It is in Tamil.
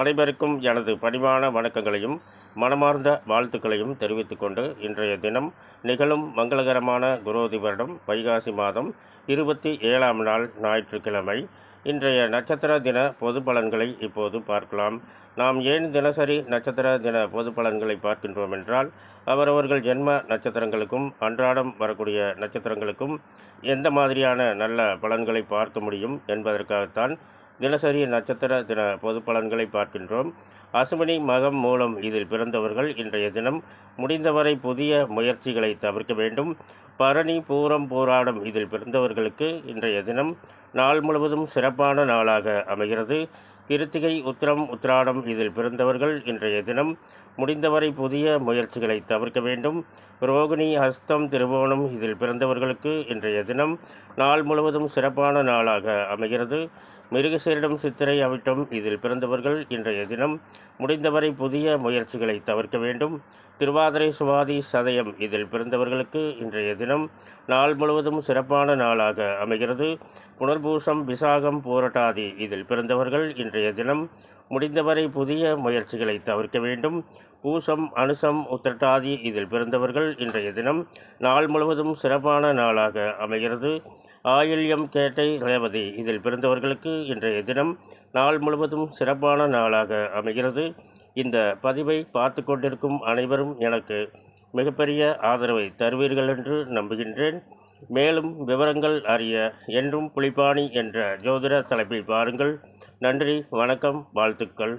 அனைவருக்கும் எனது பணிவான வணக்கங்களையும் மனமார்ந்த வாழ்த்துக்களையும் தெரிவித்துக்கொண்டு இன்றைய தினம் நிகழும் மங்களகரமான குரோதி வருடம் வைகாசி மாதம் இருபத்தி ஏழாம் நாள் ஞாயிற்றுக்கிழமை. இன்றைய நட்சத்திர தின பொது பலன்களை இப்போது பார்க்கலாம். நாம் ஏன் தினசரி நட்சத்திர தின பொது பலன்களை பார்க்கின்றோம் என்றால் அவரவர்கள் ஜென்ம நட்சத்திரங்களுக்கும் அன்றாடம் வரக்கூடிய நட்சத்திரங்களுக்கும் எந்த மாதிரியான நல்ல பலன்களை பார்க்க முடியும் என்பதற்காகத்தான் தினசரி நட்சத்திர தின பொது பலன்களை பார்க்கின்றோம். அசுமினி மகம் மூலம் இதில் பிறந்தவர்கள் இன்றைய தினம் முடிந்தவரை புதிய முயற்சிகளை தவிர்க்க வேண்டும். பரணி பூரம் போராடம் இதில் பிறந்தவர்களுக்கு இன்றைய தினம் நாள் முழுவதும் சிறப்பான நாளாக அமைகிறது. கிருத்திகை உத்திரம் உத்திராடம் இதில் பிறந்தவர்கள் இன்றைய தினம் முடிந்தவரை புதிய முயற்சிகளை தவிர்க்க வேண்டும். ரோகிணி ஹஸ்தம் திருவோணம் இதில் பிறந்தவர்களுக்கு இன்றைய தினம் நாள் முழுவதும் சிறப்பான நாளாக அமைகிறது. மிருகசீரிடம் சித்திரை அவிட்டம் இதில் பிறந்தவர்கள் இன்றைய தினம் முடிந்தவரை புதிய முயற்சிகளை தவிர்க்க வேண்டும். திருவாதிரை சுவாதி சதயம் இதில் பிறந்தவர்களுக்கு இன்றைய தினம் நாள் முழுவதும் சிறப்பான நாளாக அமைகிறது. புனர்பூசம் விசாகம் போராட்டாதி இதில் பிறந்தவர்கள் இன்றைய தினம் முடிந்தவரை புதிய முயற்சிகளை தவிர்க்க வேண்டும். பூசம் அனுசம் உத்திரட்டாதி இதில் பிறந்தவர்கள் இன்றைய தினம் நாள் முழுவதும் சிறப்பான நாளாக அமைகிறது. ஆயில்யம் கேட்டை ரேவதி. இதில் பிறந்தவர்களுக்கு இன்றைய தினம் நாள் முழுவதும் சிறப்பான நாளாக அமைகிறது. இந்த பதிவை பார்த்து கொண்டிருக்கும் அனைவரும் எனக்கு மிகப்பெரிய ஆதரவை தருவீர்கள் என்று நம்புகின்றேன். மேலும் விவரங்கள் அறிய என்றும் புலிபாணி என்ற ஜோதிட தலைப்பை பாருங்கள். நன்றி வணக்கம் வாழ்த்துக்கள்.